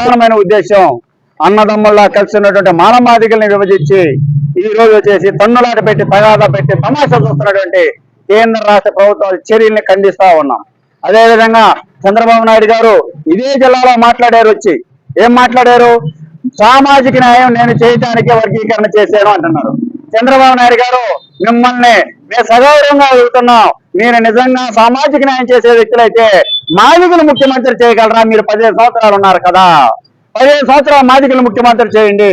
ప్రధానమైన ఉద్దేశం. అన్నదమ్ముల్లా కలిసి ఉన్నటువంటి మానవాధికల్ని విభజించి ఈ రోజు వచ్చేసి పన్నులాట పెట్టి తగాదా పెట్టి తమాషా చూస్తున్నటువంటి కేంద్ర రాష్ట్ర ప్రభుత్వాల చర్యల్ని ఖండిస్తా ఉన్నాం. అదేవిధంగా చంద్రబాబు నాయుడు గారు ఇదే జిల్లాలో మాట్లాడారు వచ్చి. ఏం మాట్లాడారు? సామాజిక న్యాయం నేను చేయటానికి వర్గీకరణ చేశాను అంటున్నారు. చంద్రబాబు నాయుడు గారు మిమ్మల్ని మేము సగౌరవంగా అడుగుతున్నాం. మీరు నిజంగా సామాజిక న్యాయం చేసే వ్యక్తులైతే మాదికులు ముఖ్యమంత్రి చేయగలరా? మీరు పదిహేను సంవత్సరాలు ఉన్నారు కదా. పదిహేను సంవత్సరాలు మాదికులు ముఖ్యమంత్రి చేయండి.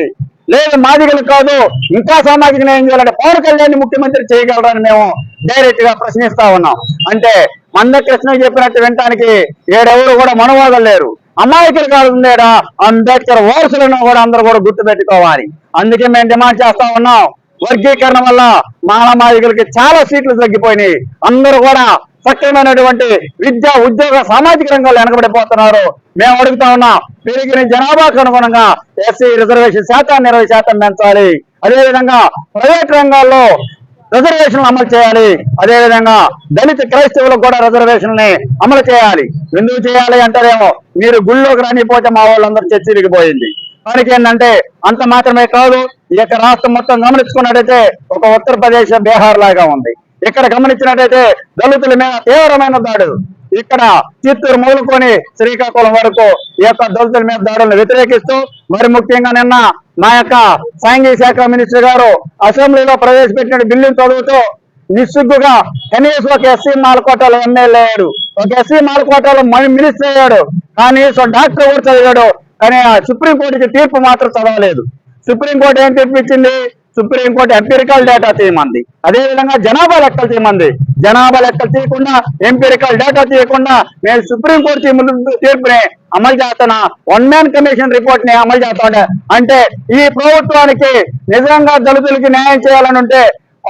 లేదు మాదిగలు కాదు ఇంకా సామాజిక న్యాయం చేయాలంటే పవన్ కళ్యాణ్ ముఖ్యమంత్రి చేయగలరని మేము డైరెక్ట్గా ప్రశ్నిస్తా ఉన్నాం. అంటే మందకృష్ణ చెప్పినట్టు వినటానికి ఏడెవరు కూడా మనవాదం లేరు. అమాయకులు కాదు ఉండేడా? అంబేద్కర్ వారసులను కూడా అందరూ కూడా గుర్తు పెట్టుకోవాలి అందుకే మేము డిమాండ్ చేస్తా ఉన్నాం. వర్గీకరణ వల్ల మానమాయికులకి చాలా సీట్లు తగ్గిపోయినాయి. అందరూ కూడా సక్రమైనటువంటి విద్య ఉద్యోగ సామాజిక రంగంలో వెనకబడిపోతున్నారు. మేము అడుగుతా ఉన్నాం పెరిగిన జనాభాకు అనుగుణంగా ఎస్సీ రిజర్వేషన్ శాతాన్ని ఇరవై శాతం పెంచాలి. అదేవిధంగా ప్రైవేట్ రంగాల్లో రిజర్వేషన్లు అమలు చేయాలి. అదేవిధంగా దళిత క్రైస్తవులకు కూడా రిజర్వేషన్ని అమలు చేయాలి. ఎందుకు చేయాలి అంటారేమో మీరు గుళ్ళోకి రానిపోతే మా వాళ్ళందరూ చర్చరిగిపోయింది దానికి ఏంటంటే అంత మాత్రమే కాదు ఈ యొక్క రాష్ట్రం మొత్తం గమనించుకున్నట్టయితే ఒక ఉత్తరప్రదేశ్ బీహార్ లాగా ఉంది. ఇక్కడ గమనించినట్టయితే దళితుల మీద తీవ్రమైన దాడులు. ఇక్కడ చిత్తూరు మూలుకొని శ్రీకాకుళం వరకు ఈ యొక్క దళితుల మీద దాడులను వ్యతిరేకిస్తూ మరి ముఖ్యంగా నిన్న మా యొక్క సాంఘిక శాఖ మినిస్టర్ గారు అసెంబ్లీలో ప్రవేశపెట్టిన బిల్లును చదువుతూ నిస్సిగ్గుగా కనీసం ఒక ఎస్సీ మాలకోటలో ఎమ్మెల్యే అయ్యాడు. ఒక ఎస్సీ మాలకోటలో మినిస్టర్ అయ్యాడు. కనీసం డాక్టర్ కూడా చదివాడు. కానీ ఆ సుప్రీంకోర్టుకి తీర్పు మాత్రం చదవలేదు. సుప్రీంకోర్టు ఏం తెప్పించింది సుప్రీంకోర్టు ఎంపీరికల్ డేటా తీయమంది అదే. విధంగా జనాభా లెక్కలు తీయమంది జనాభా లెక్కలు తీయకుండా ఎంపీరికల్ డేటా తీయకుండా నేను సుప్రీంకోర్టు తీర్పుని అమలు చేస్తున్నా వన్ మ్యాన్ కమిషన్ రిపోర్ట్ని అమలు చేస్తాడు. అంటే ఈ ప్రభుత్వానికి నిజంగా దళితులకి న్యాయం చేయాలని ఉంటే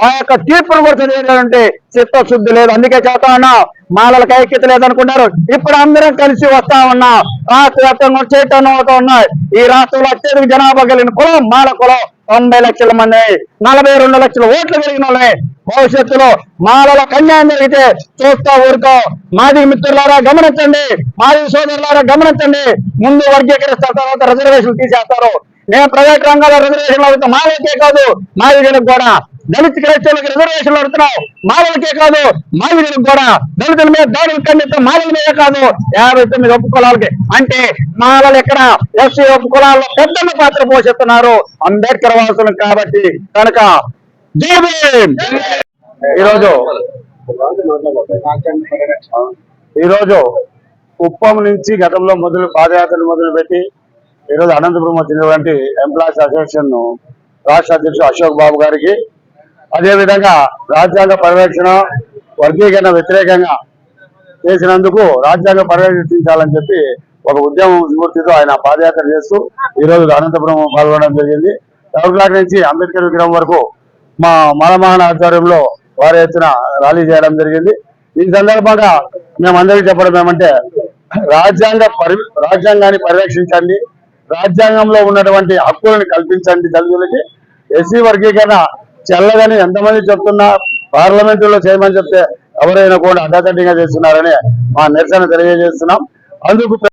ఆ యొక్క తీర్పును కూడా తెలియజేయాలంటే చిత్తశుద్ధి లేదు. అందుకే చేస్తా ఉన్నా మాలలకు ఐక్యత లేదనుకున్నారు. ఇప్పుడు అందరం కలిసి వస్తా ఉన్నాం రాష్ట్ర వ్యాప్తంగా చైతన్యం అవుతా ఉన్నాయి ఈ రాష్ట్రంలో అత్యధిక జనాభా కలిగిన కులం మాల కులం తొంభై లక్షల మంది నలభై రెండు లక్షల ఓట్లు కలిగిన వాళ్ళని భవిష్యత్తులో మాలలో కన్యాయం జరిగితే చూస్తా ఊరుకో. మాది మిత్రులారా గమనించండి. మాది సోదరులారా గమనించండి. ముందు వర్గీకరిస్తారు తర్వాత రిజర్వేషన్ తీసేస్తారు. నేను ప్రైవేట్ రంగాల్లో రిజర్వేషన్ అడుగుతా మాలకే కాదు మాదిగలకు కూడా. దళిత క్రైస్తవులకు రిజర్వేషన్లు అడుగుతున్నాం మాలలకే కాదు మాదిగలకు కూడా. దళితుల మీద దాడులు ఖండిస్తాం మాదిగల మీద కాదు. యాభై తొమ్మిది ఒప్పు కులాలకి. అంటే మాలలు ఎక్కడ? ఎస్సీ ఒప్పు కులాల్లో పెద్దన్న పాత్ర పోషిస్తున్నారు. అంబేద్కర్ వాసులు కాబట్టి. కనుక ఈరోజు ఈరోజు కుప్పం నుంచి గతంలో మొదలు పాదయాత్రను మొదలుపెట్టి ఈరోజు అనంతపురం వచ్చినటువంటి ఎంప్లాయీస్ అసోసియేషన్ రాష్ట్ర అధ్యక్షుడు అశోక్ బాబు గారికి అదేవిధంగా రాజ్యాంగ పరిరక్షణ వర్గీకరణ వ్యతిరేకంగా చేసినందుకు రాజ్యాంగ పరిరక్షించాలని చెప్పి ఒక ఉద్యమం స్ఫూర్తితో ఆయన పాదయాత్ర చేస్తూ ఈరోజు అనంతపురం పాల్గొనడం జరిగింది. చౌక్లాక్ నుంచి అంబేద్కర్ విగ్రహం వరకు మా మాలమాన ఆధ్వర్యంలో వారి ఎత్తున ర్యాలీ చేయడం జరిగింది. ఈ సందర్భంగా మేమందరికీ చెప్పడం ఏమంటే రాజ్యాంగ పరి రాజ్యాంగాన్ని పరిరక్షించండి రాజ్యాంగంలో ఉన్నటువంటి హక్కులను కల్పించండి దళితులకి ఎస్సీ వర్గీకరణ చెల్లదని ఎంతమంది చెప్తున్నా పార్లమెంటులో చేయమని చెప్తే ఎవరైనా కూడా అడ్డతడ్డిగా చేస్తున్నారని మా నిరసన తెలియజేస్తున్నాం అందుకు